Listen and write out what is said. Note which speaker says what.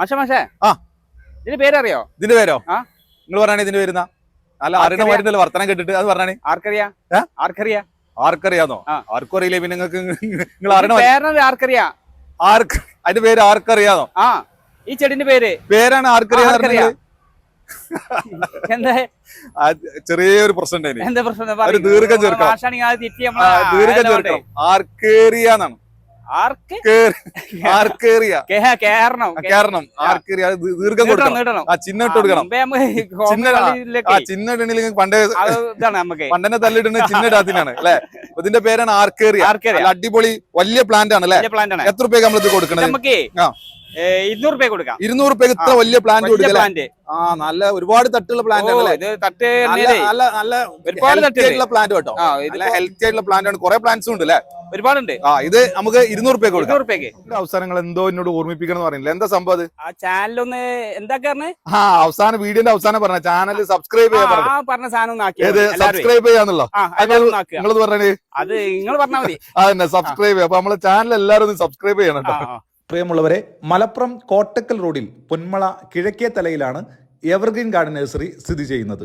Speaker 1: മാഷ മാഷേ.
Speaker 2: ആ.
Speaker 1: ഇതിന് പേരറിയോ?
Speaker 2: ഇതിന്റെ പേരോ?
Speaker 1: ആ.
Speaker 2: നിങ്ങൾ പറഞ്ഞാണ് ഇതിന്റെ പേരുന്ന അല്ല അറിയണ? വർത്തനം കേട്ടിട്ട് അത് പറഞ്ഞാണ്?
Speaker 1: ആർക്കറിയാ? ആർക്കറിയാ?
Speaker 2: ആർക്കറിയാന്നോ. ആർക്കും അറിയില്ലേ പിന്നെ നിങ്ങൾക്ക് നിങ്ങൾ അറിയണ
Speaker 1: ആർക്കറിയാ?
Speaker 2: ആർക്ക് അതിന്റെ പേര് ആർക്കറിയാന്നോ?
Speaker 1: ആ. ഈ ചെടിന്റെ പേര്?
Speaker 2: പേരാണ്
Speaker 1: ആർക്കറിയാ എന്താ?
Speaker 2: ചെറിയൊരു പ്രശ്നം ദീർഘം ചേർക്കണം. ദീർഘം. ചേർക്കണം ആർക്കേറിയാന്നാണ്. ആർക്കേറിയ ദീർഘം കൊടുക്കണം. ആ ചിഹ്നം ഇട്ട് കൊടുക്കണം. ആ, ചിഹ്നം പണ്ടേ പണ്ടനെ തല്ലിടുന്ന ചിഹ്നം ഇടാത്തിനാണ് അല്ലെ? ഇതിന്റെ പേരാണ് ആർക്കേറിയ അടിപൊളി വലിയ പ്ലാന്റ് ആണ് അല്ലെ? എത്ര രൂപയ്ക്ക് നമ്മളിത് കൊടുക്കണത്?
Speaker 1: നമുക്ക്. ഇരുന്നൂറ് രൂപ കൊടുക്കാം.
Speaker 2: ഇരുന്നൂറ് രൂപ ഇത്ര വലിയ പ്ലാന്റ്
Speaker 1: പ്ലാന്റ്
Speaker 2: ആ നല്ല ഒരുപാട് തട്ടുള്ള പ്ലാന്റ്
Speaker 1: തട്ട്
Speaker 2: നല്ല നല്ല
Speaker 1: ഒരുപാട്
Speaker 2: തട്ടുള്ള പ്ലാന്റ് കേട്ടോ. ഹെൽത്തി ആയിട്ടുള്ള പ്ലാന്റ് ആണ്. കുറെ പ്ലാന്റ്സും ഉണ്ട് അല്ലേ?
Speaker 1: ഒരുപാടുണ്ട്.
Speaker 2: ആ ഇത് നമുക്ക് ഇരുന്നൂറ് രൂപയ്ക്ക് കൊടുക്കാം. അവസാനങ്ങൾ എന്തോ എന്നോട് ഓർമ്മിപ്പിക്കണം പറഞ്ഞില്ല? പറയുന്നില്ല എന്താ സംഭവം അത്?
Speaker 1: ആ ചാനലൊന്ന് എന്താ
Speaker 2: ആ അവസാന വീഡിയോന്റെ അവസാനം പറഞ്ഞ ചാനൽ സബ്സ്ക്രൈബ് ചെയ്യാൻ പറഞ്ഞു
Speaker 1: ആ പറഞ്ഞ സാധനം ഒന്ന് ആക്കിയാ
Speaker 2: ഏത്?
Speaker 1: എല്ലാവരും.
Speaker 2: സബ്സ്ക്രൈബ് ചെയ്യാന്നുള്ളോ?
Speaker 1: ആ എല്ലാവരും ഒന്ന് ആക്കുക.
Speaker 2: നിങ്ങളത് പറഞ്ഞേ?
Speaker 1: അത് നിങ്ങൾ പറഞ്ഞാൽ മതി.
Speaker 2: അതന്നെ സബ്സ്ക്രൈബ് ചെയ്യാം. അപ്പൊ നമ്മളെ ചാനൽ എല്ലാവരും ഒന്ന് സബ്സ്ക്രൈബ് ചെയ്യണം
Speaker 1: ആ,
Speaker 2: കേട്ടോ
Speaker 1: ആ.
Speaker 3: പ്രിയമുള്ളവരെ മലപ്പുറം കോട്ടക്കൽ റോഡിൽ പൊന്മള കിഴക്കേ തലയിലാണ് എവർഗ്രീൻ ഗാർഡൻ നഴ്സറി സ്ഥിതി ചെയ്യുന്നത്.